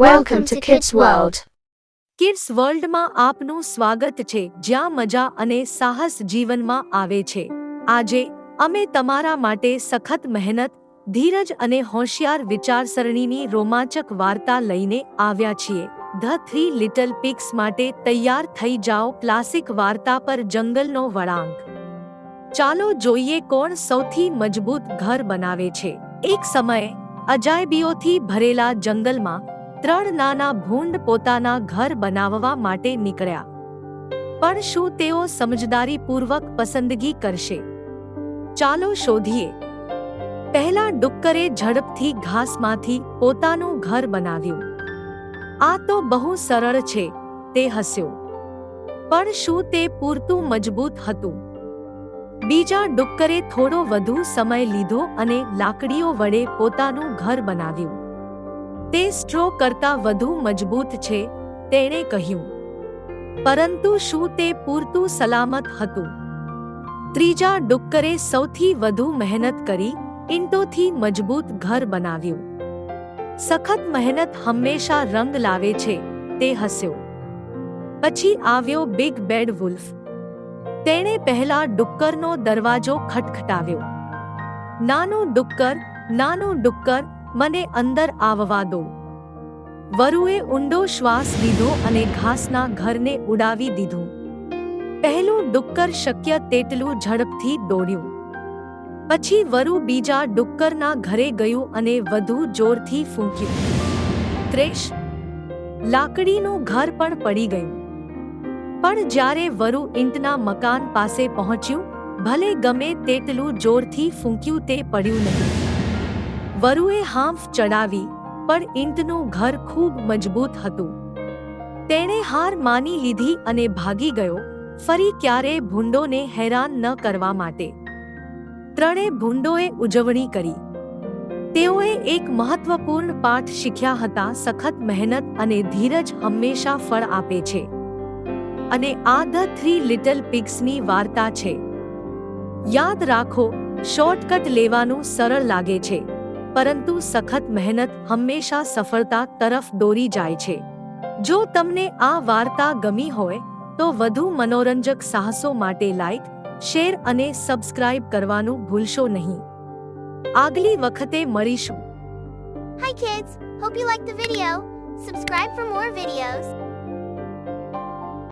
Welcome to kids world kids વર્લ્ડમાં આપનું સ્વાગત છે, જ્યાં મજા અને સાહસ જીવનમાં આવે છે. આજે, અમે તમારા માટે સખત મહેનત, ધીરજ અને હોશિયાર વિચારસરણીની રોમાંચક વાર્તા લઈને આવ્યા છીએ. ધ થ્રી લિટલ પિક્સ માટે તૈયાર થઈ જાઓ ક્લાસિક વાર્તા પર જંગલનો વળાંક. ચાલો જોઈએ કોણ સૌથી મજબૂત ઘર બનાવે છે. એક સમયે, અજાયબીઓથી ભરેલા જંગલમાં ત્રણ નાના ભૂંડ પોતાના ઘર બનાવવા માટે નીકળ્યા. પણ શું તેઓ સમજદારીપૂર્વક પસંદગી કરશે? ચાલો શોધીએ. પહેલા ડુક્કરે ઝડપથી ઘાસમાંથી પોતાનું ઘર બનાવ્યું. આ તો બહુ સરળ છે, તે હસ્યો. પણ શું તે પૂરતું મજબૂત હતું? બીજા ડુક્કરે થોડો વધુ સમય લીધો અને લાકડીઓ વડે પોતાનું ઘર બનાવ્યું. તે સ્ટ્રો કરતાં વધુ મજબૂત છે, તેણે કહ્યું. પરંતુ શું તે પૂરતું સલામત હતું? ત્રીજા ડુક્કરે સૌથી વધુ મહેનત કરી, ઈંટોથી મજબૂત ઘર બનાવ્યું. સખત મહેનત હંમેશા રંગ લાવે છે, તે હસ્યો. પછી આવ્યો બિગ બેડ વુલ્ફ. તેણે પહેલા ડુક્કરનો દરવાજો ખટખટાવ્યો. નાનું ડુક્કર નાનું ડુક્કર મને અંદર આવવા દો. વરુએ ઊંડો શ્વાસ લીધો અને ઘાસના ઘરને ઉડાવી દીધું. પહેલું ડુક્કર શક્ય તેટલું ઝડપથી દોડ્યું. પછી વરુ બીજા ડુક્કરના ઘરે ગયું અને વધુ જોરથી ફૂંક્યું. ત્રેશ, લાકડીનું ઘર પણ પડી ગયું. પણ જ્યારે વરુ ઈંટના મકાન પાસે પહોંચ્યું, ભલે ગમે તેટલું જોરથી ફૂંક્યું તે પડ્યું નહીં. વરુએ હાંફ ચડાવી, પણ ઈંટનું ઘર ખૂબ મજબૂત હતું. તેણે હાર માની લીધી અને ભાગી ગયો, ફરી ક્યારે ભૂંડોને હેરાન ન કરવા માટે. ત્રણે ભૂંડોએ ઉજવણી કરી. તેઓએ એક મહત્વપૂર્ણ પાઠ શીખ્યા હતા, સખત મહેનત અને ધીરજ હંમેશા ફળ આપે છે. અને આ ધ થ્રી લિટલ પિગ્સની વાર્તા છે. યાદ રાખો, શોર્ટકટ લેવાનું સરળ લાગે છે. પરંતુ સખત મહેનત હંમેશા સફળતા તરફ દોરી જાય છે જો તમને આ વાર્તા ગમી હોય, તો વધુ મનોરંજક સાહસો માટે લાઈક શેર અને સબસ્ક્રાઇબ કરવાનું ભૂલશો નહીં આગલી વખતે મળીશું Hi kids! Hope you liked the video. Subscribe for more videos.